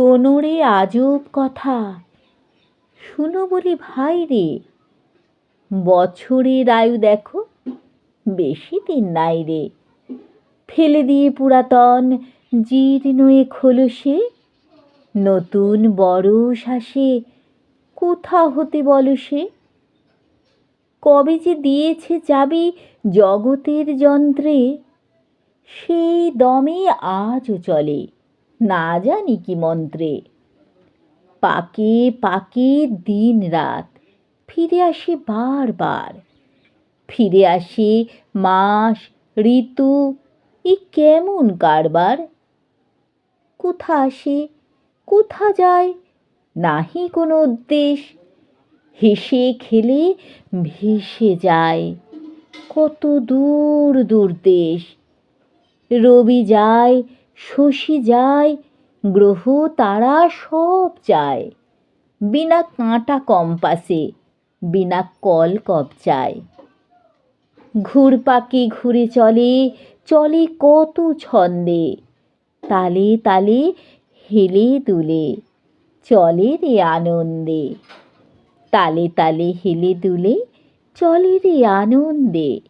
শোনো রে আজব কথা। শুনো বলি ভাই রে, বছরের আয়ু দেখো, বেশি দিন নাই রে। ফেলে দিয়ে পুরাতন জীর্ণ এ খোলসে, নতুন বড় আসে, কোথা হতে বলো সে? কবে যে দিয়েছে যাবি জগতের যন্ত্রে, সেই দমে আজও চলে। না জানি কি মন্ত্রে। পাকে পাকে দিন রাত, ফিরে আসে বারবার ফিরে আসে মাস, ঋতু, এ কেমন কারবার? কোথা আসে, কোথা যায়, নাহি কোনো উদ্দেশ। হেসে খেলে ভেসে যায়, কত দূর দূর দেশ। রবি যায় শশী যায়, গ্রহ তারা সব যায় বিনা কাঁটা কম্পাসে, বিনা কল কবচায় ঘুরপাকে ঘুরে চলে চলে কত ছন্দে। তালে তালে হেলে দুলে, চলে রে আনন্দে। তালে তালে হেলে দুলে, চলে রে আনন্দে।